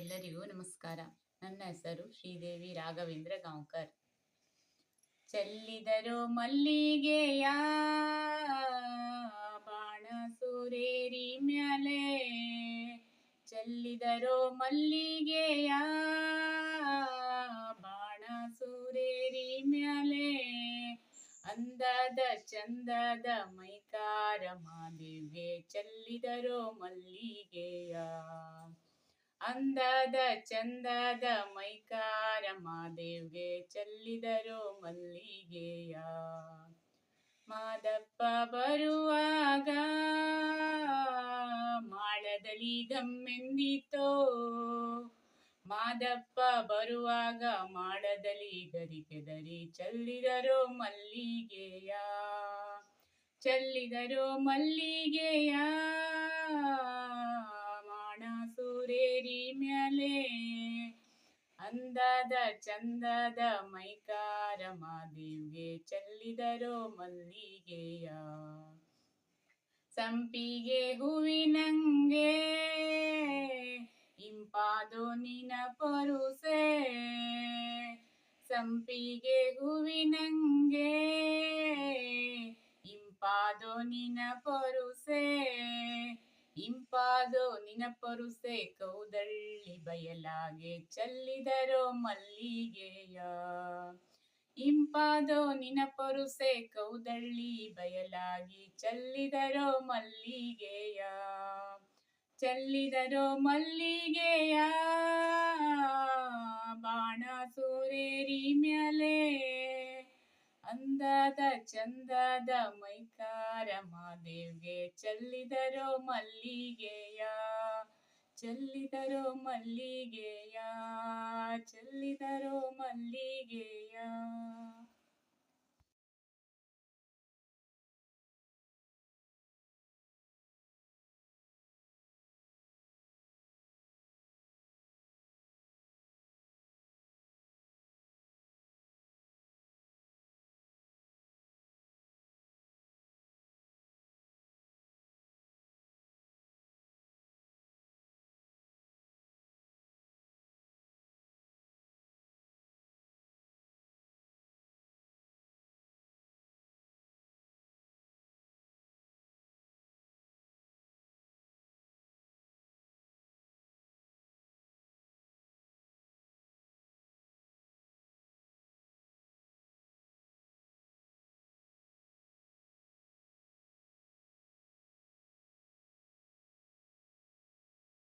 ಎಲ್ಲರಿಗೂ ನಮಸ್ಕಾರ. ನನ್ನ ಹೆಸರು ಶ್ರೀದೇವಿ ರಾಘವೇಂದ್ರ ಗಾಂವ್ಕರ್. ಚೆಲ್ಲಿದರು ಮಲ್ಲಿಗೆಯ ಬಾಣ ಸುರೇರಿ ಮ್ಯಾಲೆ. ಚೆಲ್ಲಿದರು ಮಲ್ಲಿಗೆಯ ಬಾಣ ಸುರೇರಿ ಮ್ಯಾಲೆ. ಅಂದದ ಚಂದದ ಮೈಕಾರ ಮಾದೇವಿಗೆ ಚೆಲ್ಲಿದರು ಮಲ್ಲಿಗೆಯ ಅಂದದ ಚಂದದ ಮೈಕಾರ ಮಾದೇವ್ಗೆ ಚೆಲ್ಲಿದರು ಮಲ್ಲಿಗೆಯ. ಮಾದಪ್ಪ ಬರುವಾಗ ಮಾಳದಲ್ಲಿ ಗಮ್ಮೆಂದಿತೋ? ಮಾದಪ್ಪ ಬರುವಾಗ ಮಾಡದಲ್ಲಿ ಗರಿಕೆದರಿ ಚೆಲ್ಲಿದರು ಮಲ್ಲಿಗೆಯ. ಚೆಲ್ಲಿದರು ಮಲ್ಲಿಗೆಯ. ಸೂರೇರಿ ಮ್ಯಾಲೆ. ಅಂದದ ಚಂದದ ಮೈಕಾರ ಮಾದೇವ್ಗೆ ಚಲ್ಲಿದರೋ ಮಲ್ಲಿಗೆಯ. ಸಂಪಿಗೆ ಹೂವಿನಂಗೆ ಇಂಪಾದೋ ನಿನ ಪರುಸೆ. ಸಂಪಿಗೆ ಹೂವಿನಂಗೆ ಇಂಪಾದೋ ನಿನ ಪರುಸೆ. ಇಂಪಾದೋ ನಿನ ಪರುಸೆ ಕೌದಳ್ಳಿ ಬಯಲಾಗೆ ಚಲ್ಲಿದರೋ ಮಲ್ಲಿಗೆಯ. ಇಂಪಾದೋ ನಿನ ಪರುಸೆ ಕೌದಳ್ಳಿ ಬಯಲಾಗಿ ಚಲ್ಲಿದರೋ ಮಲ್ಲಿಗೆಯ. ಚಲ್ಲಿದರೋ ಮಲ್ಲಿಗೆಯ. ಬಾಣ ಸೂರೇರಿ ಮ್ಯಾಲೆ ಅಂದದ ಚಂದದ ಮೈಕಾರ ಮಾದೇವ್ಗೆ ಚೆಲ್ಲಿದರೋ ಮಲ್ಲಿಗೆಯ ಚೆಲ್ಲಿದರೋ ಮಲ್ಲಿಗೆಯ ಚೆಲ್ಲಿದರೋ ಮಲ್ಲಿಗೆಯ.